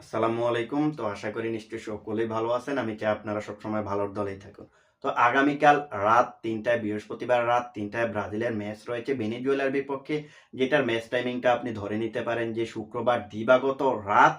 আসসালামু আলাইকুম। তো আশা করি নিশ্চয়ই সকলেই ভালো আছেন। আমি চাই আপনারা সবসময় ভালোর দলেই থাকুন। তো আগামীকাল রাত তিনটায়, বৃহস্পতিবার রাত তিনটায় ব্রাজিলের ম্যাচ রয়েছে ভেনিজুয়েলার বিপক্ষে, যেটার ম্যাচ টাইমিংটা আপনি ধরে নিতে পারেন যে শুক্রবার দিবাগত রাত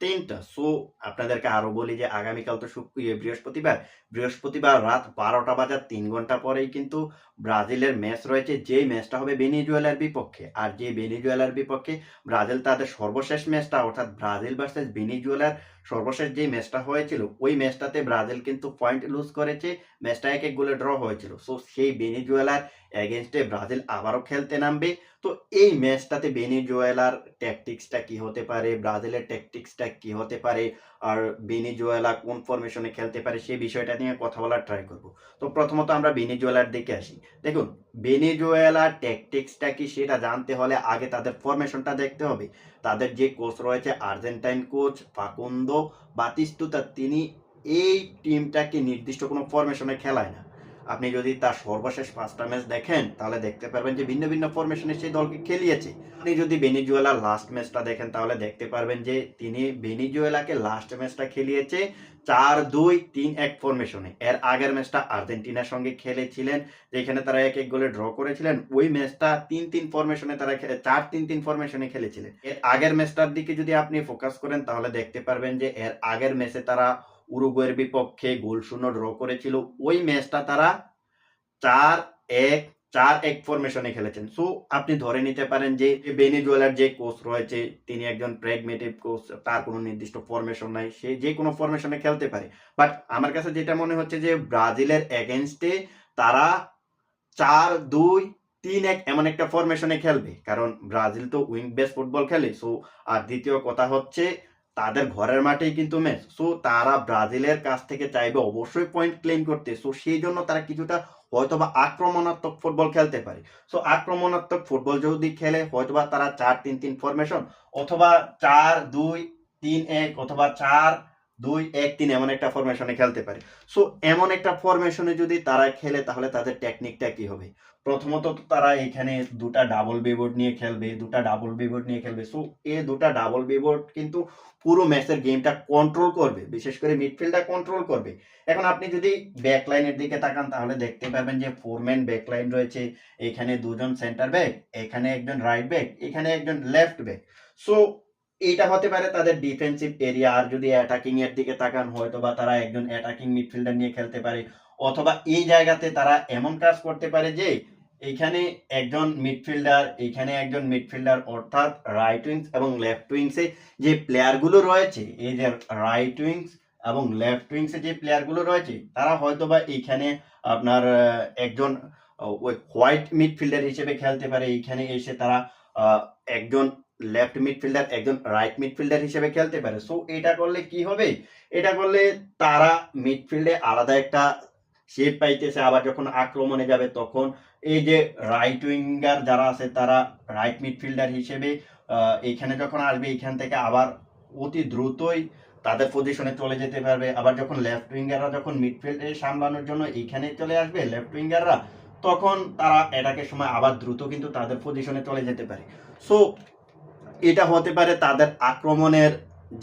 তিনটা সো আপনাদেরকে আরও বলি যে আগামীকাল তো ইয়ে, বৃহস্পতিবার। বৃহস্পতিবার রাত বারোটা বাজার তিন ঘণ্টা পরেই কিন্তু ব্রাজিলের ম্যাচ রয়েছে। যেই ম্যাচটা হবে বেনিজুয়েলার বিপক্ষে। আর যে বেনিজুয়েলার বিপক্ষে ব্রাজিল তাদের সর্বশেষ ম্যাচটা অর্থাৎ ব্রাজিল ভার্সেস ভেনিজুয়েলার সর্বশেষ যে ম্যাচটা হয়েছিল, ওই ম্যাচটাতে ব্রাজিল কিন্তু পয়েন্ট লুজ করেছে। ম্যাচটা এক এক গোলে ড্র হয়েছিল। সো সেই বেনিজুয়েলার এগেনস্টে ব্রাজিল আবারও খেলতে নামবে। তো এই ম্যাচটাতে বেনিজুয়েলার ট্যাকটিক্সটা কি হতে পারে? ব্রাজিলের ট্যাকটিক্সটা কি হতে পারে? আর ভেনিজুয়েলা কোন ফরমেশনে খেলতে পারে সেই বিষয়টা নিয়ে কথা বলার ট্রাই করব। তো প্রথমত আমরা ভেনিজুয়েলার দিকে আসি। দেখুন ভেনিজুয়েলার ট্যাকটিক্সটা কি সেটা জানতে হলে আগে তাদের ফরমেশনটা দেখতে হবে। তাদের যে কোচ রয়েছে, আর্জেন্টাইন কোচ ফাকুন্দো বাতিস্তুতা, তিনি এই টিমটাকে নির্দিষ্ট কোনো ফরমেশনে খেলায় না। আপনি যদি তার সর্বশেষ পাঁচটা ম্যাচ দেখেন, তাহলে দেখতে পারবেন যে ভিন্ন ভিন্ন ফরমেশনে সেই দলকে খেলিয়েছে। আপনি যদি ভেনিজুয়েলার লাস্ট ম্যাচটা দেখেন, তাহলে দেখতে পারবেন যে তিনি ভেনিজুয়েলাকে লাস্ট ম্যাচটা খেলিয়েছে চার দুই তিন এক ফরমেশনে এর আগের ম্যাচটা আর্জেন্টিনার সঙ্গে খেলেছিলেন, যেখানে তারা এক এক গোলে ড্র করেছিলেন। ওই ম্যাচটা তিন তিন ফরমেশনে তারা চার তিন তিন ফরমেশনে খেলেছিলেন। এর আগের ম্যাচটার দিকে যদি আপনি ফোকাস করেন, তাহলে দেখতে পারবেন যে এর আগের ম্যাচে তারা উরুগুয়ের বিপক্ষে গোল শূন্য ড্র করেছিল। ওই ম্যাচটা তারা চার এক চার এক ফরমেশনে খেলেছেন। সো আপনি ধরে নিতে পারেন যে বেনিজুয়েলার যে কোচ রয়েছে, তিনি একজন প্রেগমেটিভ কোচ তার কোনো নির্দিষ্ট ফরমেশন নাই। সে যে কোনো ফরমেশনে খেলতে পারে। বাট আমার কাছে যেটা মনে হচ্ছে যে ব্রাজিলের এগেনস্টে তারা চার, দুই, তিন, এক এমন একটা ফরমেশনে খেলবে। কারণ ব্রাজিল তো উইং বেস ফুটবল খেলে। সো আর দ্বিতীয় কথা হচ্ছে তাদের ঘরের মাঠেই কিন্তু ম্যাচ সো তারা ব্রাজিলের কাছ থেকে চাইবে অবশ্যই পয়েন্ট ক্লেম করতে। সো সেই জন্য তারা কিছুটা হয়তোবা আক্রমণাত্মক ফুটবল খেলতে পারে। সো আক্রমণাত্মক ফুটবল যদি খেলে, হয়তোবা তারা চার তিন তিন ফরমেশন অথবা চার দুই তিন এক অথবা চার দুই, এক, তিন এমন একটা ফরমেশনে খেলতে পারে। সো এমন একটা ফরমেশনে যদি তারা খেলে, তাহলে তাদের টেকনিকটা কি হবে? প্রথমত তারা এখানে দুটা ডাবল বিবোর্ড নিয়ে খেলবে, দুটা ডাবল বিবোর্ড নিয়ে খেলবে। সো এ দুটা ডাবল বিবোর্ড কিন্তু পুরো ম্যাচের গেমটা কন্ট্রোল করবে। বিশেষ করে মিডফিল্ডটা কন্ট্রোল করবে। এখন আপনি যদি ব্যাক লাইনের দিকে তাকান, তাহলে দেখতে পাবেন যে ফোরম্যান ব্যাক লাইন রয়েছে। এখানে দুজন সেন্টার ব্যাক এখানে একজন রাইট ব্যাক এখানে একজন লেফট ব্যাক সো এটা হতে পারে তাদের ডিফেন্সিভ এরিয়া আর যদি অ্যাটাকিং এর দিকে তাকান, হয়তো বা তারা একজন অ্যাটাকিং মিডফিল্ডার নিয়ে খেলতে পারে। অথবা এই জায়গাতে তারা এমন কাজ করতে পারে যে এইখানে একজন মিডফিল্ডার এখানে একজন মিডফিল্ডার অর্থাৎ রাইট উইংস এবং লেফট উইংসে যে প্লেয়ারগুলো রয়েছে, এই যে রাইট উইংস এবং লেফট উইংসে যে প্লেয়ারগুলো রয়েছে, তারা হয়তো বা এইখানে আপনার একজন হোয়াইট মিডফিল্ডার হিসেবে খেলতে পারে। এইখানে এসে তারা একজন লেফট মিডফিল্ডার একজন রাইট মিডফিল্ডার হিসেবে খেলতে পারে। সো এটা করলে কি হবে? এটা করলে তারা মিডফিল্ডে আলাদা একটা শেপ পাইতেছে। আবার যখন আক্রমণে যাবে, তখন এই যে রাইট উইঙ্গার যারা আছে, তারা রাইট মিডফিল্ডার হিসেবে এইখানে যখন আসবে এইখান থেকে আবার অতি দ্রুতই তাদের পজিশনে চলে যেতে পারবে। আবার যখন লেফট উইঙ্গাররা যখন মিডফিল্ডে সামলানোর জন্য এইখানে চলে আসবে লেফট উইঙ্গাররা তখন তারা এটাকের সময় আবার দ্রুত কিন্তু তাদের পজিশনে চলে যেতে পারে। সো এটা হতে পারে তাদের আক্রমণের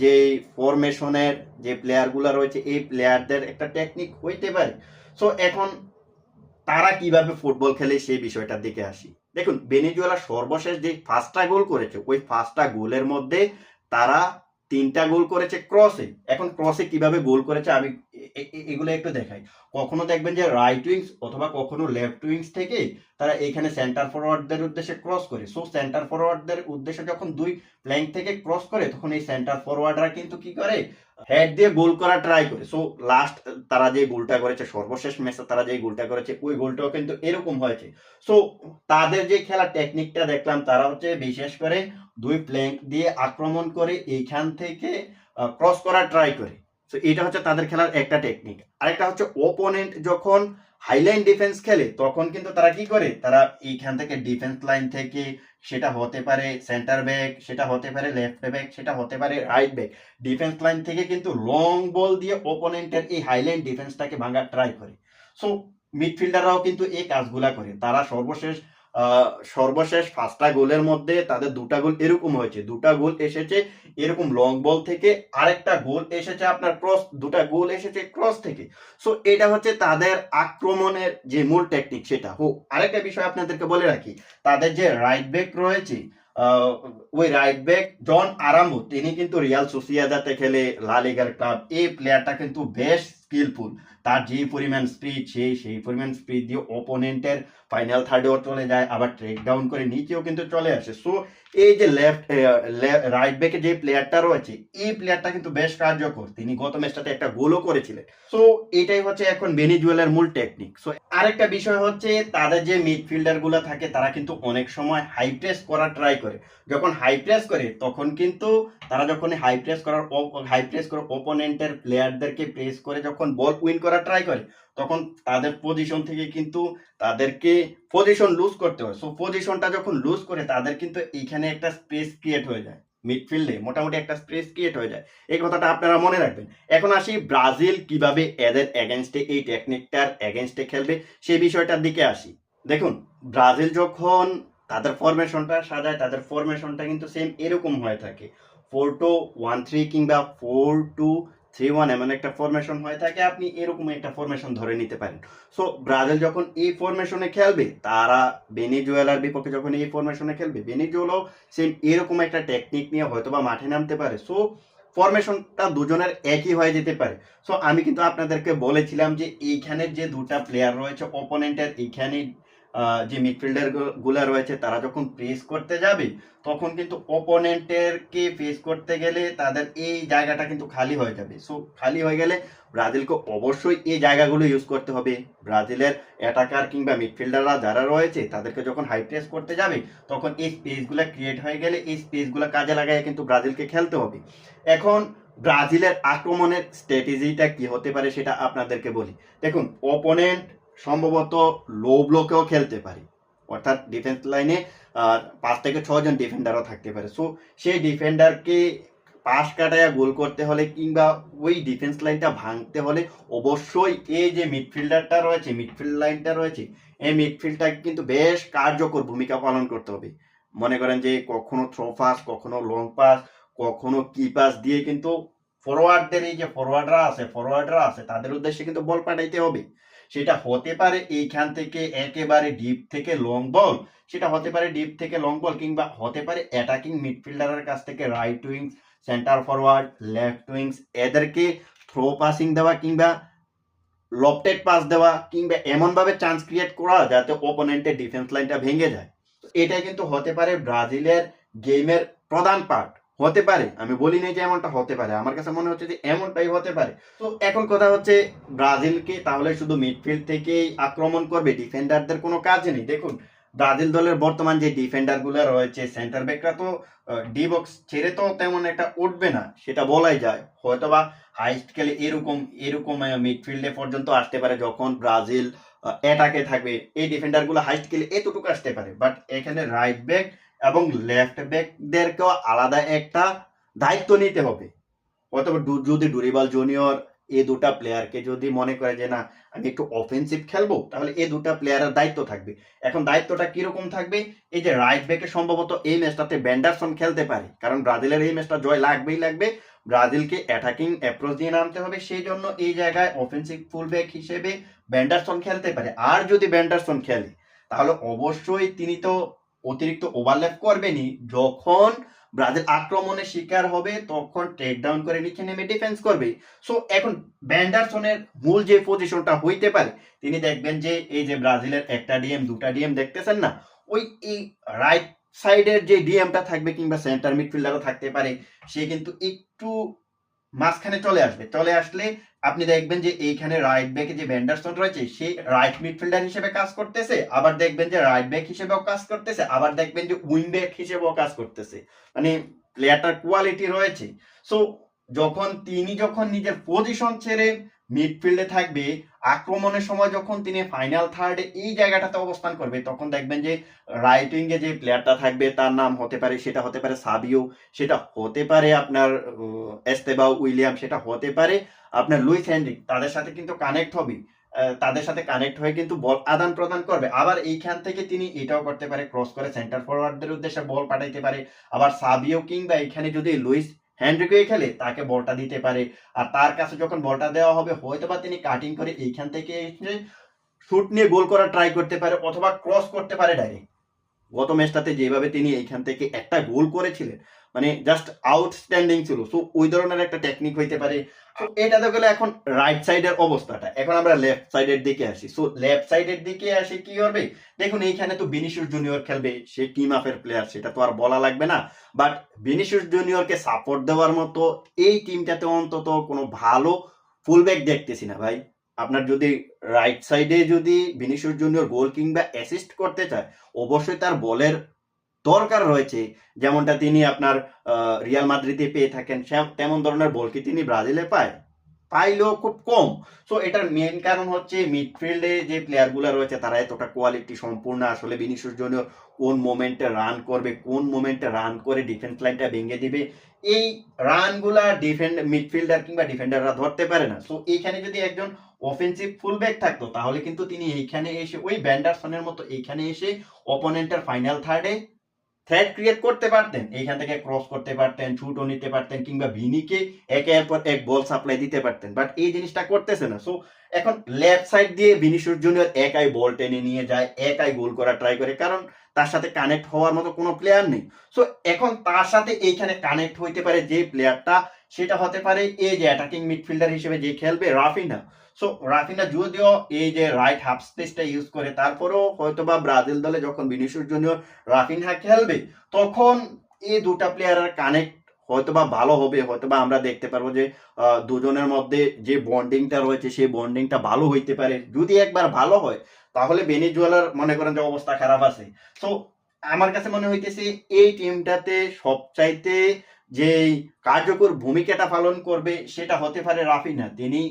যে ফরমেশনের যে প্লেয়ারগুলো রয়েছে, এই প্লেয়ারদের একটা টেকনিক হইতে পারে। সো এখন তারা কীভাবে ফুটবল খেলে সেই বিষয়টার দিকে আসি। দেখুন বেনিজুয়েলা সর্বশেষ যে পাঁচটা গোল করেছে, ওই ফার্স্টটা গোলের মধ্যে তারা তিনটা গোল করেছে ক্রসে এখন ক্রসে কীভাবে গোল করেছে আমি এগুলো একটু দেখাই। কখনো দেখবেন যে রাইট উইংস অথবা কখনো লেফট উইংস থেকে তারা এখানে সেন্টার ফরওয়ার্ডদের উদ্দেশ্যে ক্রস করে। সো সেন্টার ফরওয়ার্ডদের উদ্দেশ্যে যখন দুই প্ল্যাঙ্ক থেকে ক্রস করে, তখন এই সেন্টার ফরওয়ার্ডরা কিন্তু কি করে? হেড দিয়ে গোল করা ট্রাই করে। সো লাস্ট তারা যে গোলটা করেছে, সর্বশেষ ম্যাচে তারা যে গোলটা করেছে, ওই গোলটাও কিন্তু এরকম হয়েছে। সো তাদের যে খেলা টেকনিকটা দেখলাম, তারা হচ্ছে বিশেষ করে দুই প্ল্যাঙ্ক দিয়ে আক্রমণ করে এইখান থেকে ক্রস করা ট্রাই করে। সো এটা হচ্ছে তাদের খেলার একটা টেকনিক আরেকটা হচ্ছে ওপোনেন্ট যখন হাইলাইন ডিফেন্স খেলে, তখন কিন্তু তারা কি করে? তারা এইখান থেকে ডিফেন্স লাইন থেকে সেটা হতে পারে সেন্টার ব্যাক সেটা হতে পারে লেফট ব্যাক সেটা হতে পারে রাইট ব্যাক ডিফেন্স লাইন থেকে কিন্তু লং বল দিয়ে ওপোনেন্টের এই হাইলাইন ডিফেন্সটাকে ভাঙার ট্রাই করে। সো মিডফিল্ডাররাও কিন্তু এই কাজগুলা করে। তারা সর্বশেষ সর্বশেষ পাঁচটা গোলের মধ্যে তাদের দুটা গোল এরকম হয়েছে। দুটা গোল এসেছে এরকম লং বল থেকে, আরেকটা গোল এসেছে আপনার ক্রস দুটা গোল এসেছে ক্রস থেকে। সো এটা হচ্ছে তাদের আক্রমণের যে মূল টেকনিক সেটা। হোক আরেকটা বিষয় আপনাদেরকে বলে রাখি, তাদের যে রাইট ব্যাক রয়েছে ওই রাইট ব্যাক জন আরামু তিনি কিন্তু রিয়াল সোসিয়াদাতে খেলে লা লিগার ক্লাব এই প্লেয়ারটা কিন্তু বেশ স্কিলফুল তার যে পরিমাণ স্পিড সেই সেই পরিমাণ স্পিড দিয়ে ওপোনেন্টের ফাইনাল থার্ডেও চলে যায়, আবার ট্রেক ডাউন করে নিচেও কিন্তু চলে আসে। সো এই যে লেফট রাইট ব্যাকে যে প্লেয়ারটা রয়েছে, এই প্লেয়ারটা কিন্তু বেশ কার্যকর। তিনি গত ম্যাচটাতে একটা গোলও করেছিলেন। সো এটাই হচ্ছে এখন বেনিজুয়েলের মূল টেকনিক সো আরেকটা বিষয় হচ্ছে, তাদের যে মিডফিল্ডারগুলো থাকে, তারা কিন্তু অনেক সময় হাই প্রেস করার ট্রাই করে। যখন হাই প্রেস করে, তখন কিন্তু তারা যখন হাই প্রেস করার হাই প্রেস করে ওপোনেন্টের প্লেয়ারদেরকে প্রেস করে, যখন বল উইন করার ট্রাই করে তখন তাদের পজিশন থেকে কিন্তু তাদেরকে পজিশন লুজ করতে হয়। সো পজিশনটা যখন লুজ করে, তাদের কিন্তু এইখানে একটা স্পেস ক্রিয়েট হয়ে যায়। মিডফিল্ডে মোটামুটি একটা স্পেস ক্রিয়েট হয়ে যায়। এই কথাটা আপনারা মনে রাখবেন। এখন আসি ব্রাজিল কীভাবে এদের এগেনস্টে এই টেকনিকটার এগেনস্টে খেলবে, সেই বিষয়টার দিকে আসি। দেখুন, ব্রাজিল যখন তাদের ফরমেশনটা সাজায়, তাদের ফরমেশনটা কিন্তু সেম এরকম হয়ে থাকে। ফোর টু ওয়ান থ্রি কিংবা ফোর টু থ্রি ওয়ান এমন একটা ফরমেশন হয়ে থাকে, আপনি এরকম একটা ফরমেশন ধরে নিতে পারেন। সো ব্রাজিল যখন এই ফরমেশনে খেলবে, তারা বেনিজুয়েলার বিপক্ষে যখন এই ফরমেশনে খেলবে বেনিজুয়েলাও সেম এরকম একটা টেকনিক নিয়ে হয়তো বা মাঠে নামতে পারে। সো ফরমেশনটা দুজনের একই হয়ে যেতে পারে। সো আমি কিন্তু আপনাদেরকে বলেছিলাম যে, এইখানের যে দুটা প্লেয়ার রয়েছে অপোনেন্টের এইখানে যে মিডফিল্ডারগুলা রয়েছে, তারা যখন প্রেস করতে যাবে, তখন কিন্তু অপোনেন্টের কে ফেস করতে গেলে তাদের এই জায়গাটা কিন্তু খালি হয়ে যাবে। সো খালি হয়ে গেলে ব্রাজিলকে অবশ্যই এই জায়গাগুলো ইউজ করতে হবে। ব্রাজিলের অ্যাটাকার কিংবা মিডফিল্ডাররা যারা রয়েছে, তাদেরকে যখন হাই প্রেস করতে যাবে, তখন এই স্পেসগুলো ক্রিয়েট হয়ে গেলে এই স্পেসগুলো কাজে লাগায় কিন্তু ব্রাজিলকে খেলতে হবে। এখন ব্রাজিলের আক্রমণের স্ট্র্যাটেজিটা কি হতে পারে সেটা আপনাদেরকে বলি। দেখুন অপোনেন্ট সম্ভবত লো ব্লকেও খেলতে পারে। অর্থাৎ ডিফেন্স লাইনে পাঁচ থেকে ছজন ডিফেন্ডারও থাকতে পারে। সো সেই ডিফেন্ডারকে পাশ কাটায় গোল করতে হলে কিংবা ওই ডিফেন্স লাইনটা ভাঙতে হলে অবশ্যই এই যে মিডফিল্ডারটা রয়েছে মিডফিল্ড লাইনটা রয়েছে, এই মিডফিল্ডটা কিন্তু বেশ কার্যকর ভূমিকা পালন করতে হবে। মনে করেন যে কখনো থ্রো পাস কখনো লং পাস কখনো কি পাস দিয়ে কিন্তু ফরওয়ার্ডদের এই যে ফরওয়ার্ডরা আছে ফরওয়ার্ডরা আছে, তাদের উদ্দেশ্যে কিন্তু বল পাঠাইতে হবে। সেটা হতে পারে এইখান থেকে একেবারে ডিপ থেকে লং বল সেটা হতে পারে ডিপ থেকে লং বল কিংবা হতে পারে অ্যাটাকিং মিডফিল্ডারের কাছ থেকে right wings centre forward left wings এদেরকে থ্রো পাসিং দেওয়া কিংবা লপটেড পাস দেওয়া কিংবা এমনভাবে চান্স ক্রিয়েট করা যাতে ওপোনেন্টের ডিফেন্স লাইনটা ভেঙে যায়। এটা কিন্তু হতে পারে ব্রাজিলের গেমের প্রধান পার্ট হতে পারে, আমি বলি নাই যে এমনটা হতে পারে, আমার কাছে মনে হচ্ছে যে এমনটাই হতে পারে। তো এখন কথা হচ্ছে ব্রাজিলকে তাহলে শুধু মিডফিল্ড থেকেই আক্রমণ করবে, ডিফেন্ডারদের কোনো কাজ নেই। দেখুন, ব্রাজিল দলের বর্তমান যে ডিফেন্ডারগুলো রয়েছে, সেন্টার ব্যাকরা তো ডি বক্স ছেড়ে তো তেমন একটা উঠবে না, সেটা বলাই যায়। হয়তোবা হাইস্ট খেলে এরকম এরকম মিডফিল্ডে পর্যন্ত আসতে পারে যখন ব্রাজিল অ্যাটাকে থাকবে। এই ডিফেন্ডারগুলো হাইস্ট খেলে এতটুকু আসতে পারে। বাট এখানে রাইট ব্যাক এবং লেফট ব্যাকদেরকেও আলাদা একটা দায়িত্ব নিতে হবে। অথবা যদি ডুরিবাল জুনিয়র এই দুটা প্লেয়ারকে যদি মনে করে যে, না, আমি একটু অফেন্সিভ খেলব, তাহলে এই দুটা প্লেয়ারের দায়িত্ব থাকবে। এখন দায়িত্বটা কীরকম থাকবে? এই যে রাইট ব্যাকে সম্ভবত এই ম্যাচটাতে ব্যান্ডারসন খেলতে পারে। কারণ ব্রাজিলের এই ম্যাচটা জয় লাগবেই লাগবে। ব্রাজিলকে অ্যাটাকিং অ্যাপ্রোচ দিয়ে নামতে হবে। সেই জন্য এই জায়গায় অফেন্সিভ ফুল ব্যাক হিসেবে ব্যান্ডারসন খেলতে পারে। আর যদি ব্যান্ডারসন খেলে, তাহলে অবশ্যই তিনি তো অতিরিক্ত ওভারল্যাপ করবেনই। যখন ব্রাজিল আক্রমণের শিকার হবে, তখন ট্রেক ডাউন করে নিচে নেমে ডিফেন্স করবে। সো এখন ব্যান্ডারসনের মূল যে পজিশনটা হইতে পারে, তিনি দেখবেন যে, এই যে ব্রাজিলের একটা ডিএম দুটা ডিএম দেখতেছেন না? ওই, এই রাইট সাইডের যে ডিএমটা থাকবে কিংবা সেন্টার মিডফিল্ডারও থাকতে পারে, সে কিন্তু একটু মাঝখানে চলে আসবে। চলে আসলে আপনি দেখবেন যে এইখানে রাইট ব্যাকে যে ভ্যান্ডারসন রয়েছে, সে রাইট মিডফিল্ডার হিসেবে কাজ করতেছে, আবার দেখবেন যে রাইট ব্যাক হিসেবেও কাজ করতেছে, আবার দেখবেন যে উইং ব্যাক হিসেবেও কাজ করতেছে। মানে প্লেয়ারটার কোয়ালিটি রয়েছে। সো যখন তিনি যখন নিজের পজিশন ছেড়ে মিডফিল্ডে থাকবে, আক্রমণের সময় যখন তিনি ফাইনাল থার্ডে এই জায়গাটাতে অবস্থান করবে, তখন দেখবেন যে রাইট উইঙ্গে যে প্লেয়ারটা থাকবে, তার নাম হতে পারে, সেটা হতে পারে সাবিও, সেটা হতে পারে আপনার এস্তেবা উইলিয়াম, সেটা হতে পারে আপনার লুইস হেনরিক তাদের সাথে কিন্তু কানেক্ট হবে তাদের সাথে কানেক্ট হয়ে কিন্তু বল আদান প্রদান করবে। আবার এইখান থেকে তিনি এটাও করতে পারে ক্রস করে সেন্টার ফরওয়ার্ডদের উদ্দেশ্যে বল পাঠাইতে পারে। আবার সাবিও কিংবা এখানে যদি লুইস হ্যান্ড্রিকে খেলে তাকে বলটা দিতে পারে। আর তার কাছে যখন বলটা দেওয়া হবে হয়তো বা তিনি কাটিং করে এইখান থেকে শুট নিয়ে গোল করার ট্রাই করতে পারে অথবা ক্রস করতে পারে ডাইরেক্ট গত ম্যাচটাতে যেভাবে তিনি এইখান থেকে একটা গোল করেছিলেন মানে জাস্ট আউটস্ট্যান্ডিং ছিল। সো ওই ধরনের একটা টেকনিক হইতে পারে। এটা তো গেলে এখন রাইট সাইডের অবস্থাটা। এখন আমরা লেফট সাইডের দিকে আসি। সো লেফট সাইডের দিকে আসে কি হবে দেখুন, এইখানে তো বিনিশুর জুনিয়র খেলবে। সে টিম আপের প্লেয়ার সেটা তো আর বলা লাগবে না। বাট বিনিশুর জুনিয়রকে সাপোর্ট দেওয়ার মতো এই টিমটাতে অন্তত কোনো ভালো ফুলব্যাক দেখতেছি না ভাই। আপনার যদি রাইট সাইডে যদি ভিনিসিয়াস জুনিয়র গোল কিংবা অ্যাসিস্ট করতে চায়, অবশ্যই তার বলের দরকার রয়েছে। যেমনটা তিনি আপনার রিয়াল মাদ্রিদে পেয়ে থাকেন তেমন ধরনের বল কি তিনি ব্রাজিলে পায়? পাইলেও খুব কম। সো এটার মেন কারণ হচ্ছে মিডফিল্ডে যে প্লেয়ারগুলো রয়েছে, তারা এতটা কোয়ালিটি সম্পূর্ণ আসলে ভিনিসিয়াস জন্য কোন মোমেন্টে রান করবে, কোন মোমেন্টে রান করে ডিফেন্স লাইনটা ভেঙে দিবে, এই রানগুলা ডিফেন্ড মিডফিল্ডার কিংবা ডিফেন্ডাররা ধরতে পারে না। সো এইখানে যদি একজন অফেন্সিভ ফুলব্যাক থাকতো, তাহলে কিন্তু তিনি এইখানে এসে, ওই ব্যান্ডারসনের মতো এইখানে এসে অপোনেন্টের ফাইনাল থার্ডে থ্রেড ক্রিয়েট করতে পারতেন, এইখান থেকে ক্রস করতে পারতেন ছুটও নিতে পারতেন, কিংবা ভিনিকে একের পর এক বল সাপ্লাই দিতে পারতেন। বাট এই জিনিসটা করতেছে না। সো এখন লেফট সাইড দিয়ে ভিনিসিয়াস জুনিয়র একাই বল টেনে নিয়ে যায়, একাই গোল করা ট্রাই করে, কারণ তার সাথে কানেক্ট হওয়ার মতো কোনো প্লেয়ার নেই। সো এখন তার সাথে এইখানে কানেক্ট হইতে পারে যে প্লেয়ারটা সেটা হতে পারে এই যে অ্যাটাকিং মিডফিল্ডার হিসেবে যে খেলবে, রাফিনা। সো রাফিনা, যদিও এই যে রাইট হাফ স্পেসটা ইউজ করে, তারপরেও হয়তো বা ব্রাজিল দলে যখন ভিনিসিয়াস জুনিয়র রাফিনহা খেলবে, তখন এই দুটা প্লেয়ারের কানেক্ট হয়তো বা ভালো হবে। হয়তো বা আমরা দেখতে পারব যে দুজনের মধ্যে যে বন্ডিংটা রয়েছে, সেই বন্ডিংটা ভালো হইতে পারে। যদি একবার ভালো হয়, তাহলে বেনিজুয়েলার মনে করেন যে অবস্থা খারাপ আছে। সো আমার কাছে মনে হইতেছে এই টিমটাতে সবচাইতে যে কার্যকর ভূমিকাটা পালন করবে, সেটা হতে পারে রাফিনা তিনি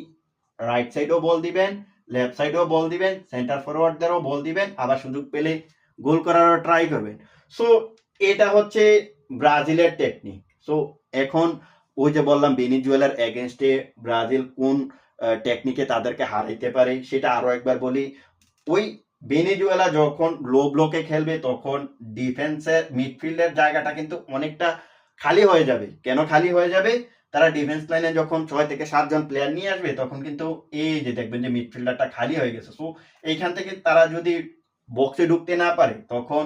রাইট সাইডেও বল দিবেন লেফট সাইডেও বল দিবেন সেন্টার ফরওয়ার্ডদেরও বল দিবেন, আবার সুযোগ পেলে গোল করারও ট্রাই করবেন। সো এটা হচ্ছে ব্রাজিলের টেকনিক সো এখন ওই যে বললাম বেনিজুয়েলার এগেনস্টে ব্রাজিল কোন টেকনিকে তাদেরকে হারাইতে পারে, সেটা আরও একবার বলি। ওই বেনিজুয়েলা যখন লো ব্লকে খেলবে, তখন ডিফেন্সের মিডফিল্ডের জায়গাটা কিন্তু অনেকটা খালি হয়ে যাবে। কেন খালি হয়ে যাবে? তারা ডিফেন্স লাইনে যখন ছয় থেকে সাতজন প্লেয়ার নিয়ে আসবে, তখন কিন্তু এই যে দেখবেন যে মিডফিল্ডারটা খালি হয়ে গেছে। সো এইখান থেকে তারা যদি বক্সে ঢুকতে না পারে, তখন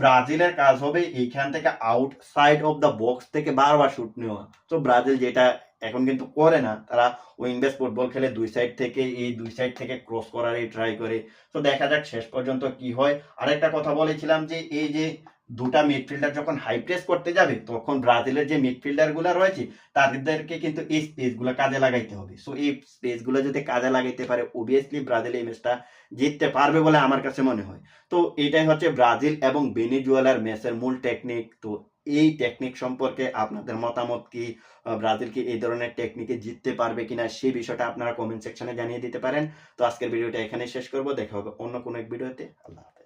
ব্রাজিলের কাজ হবে এইখান থেকে আউটসাইড অফ দ্য বক্স থেকে বারবার শুট নেওয়া। তো ব্রাজিল যেটা এখন কিন্তু করে না, তারা উইং বেস ফুটবল খেলে দুই সাইড থেকে, এই দুই সাইড থেকে ক্রস করারই ট্রাই করে। তো দেখা যাক শেষ পর্যন্ত কি হয়। আরেকটা কথা বলেছিলাম যে, এই যে দুটা মিডফিল্ডার যখন হাই প্রেস করতে যাবে, তখন ব্রাজিলের যে মিডফিল্ডারগুলা রয়েছে, তাদেরকে কিন্তু এই স্পেসগুলো কাজে লাগাইতে হবে। সো এই স্পেসগুলো যদি কাজে লাগাইতে পারে অবভিয়াসলি ব্রাজিল এই ম্যাচটা জিততে পারবে বলে আমার কাছে মনে হয়। তো, এটাই হচ্ছে ব্রাজিল এবং বেনিজুয়েলার ম্যাচের মূল টেকনিক তো, এই টেকনিক সম্পর্কে আপনাদের মতামত কি? ব্রাজিল কি এই ধরনের টেকনিকে জিততে পারবে কিনা সেই বিষয়টা আপনারা কমেন্ট সেকশনে জানিয়ে দিতে পারেন। তো, আজকের ভিডিওটা এখানে শেষ করব। দেখা হবে অন্য কোনো এক ভিডিওতে আল্লাহ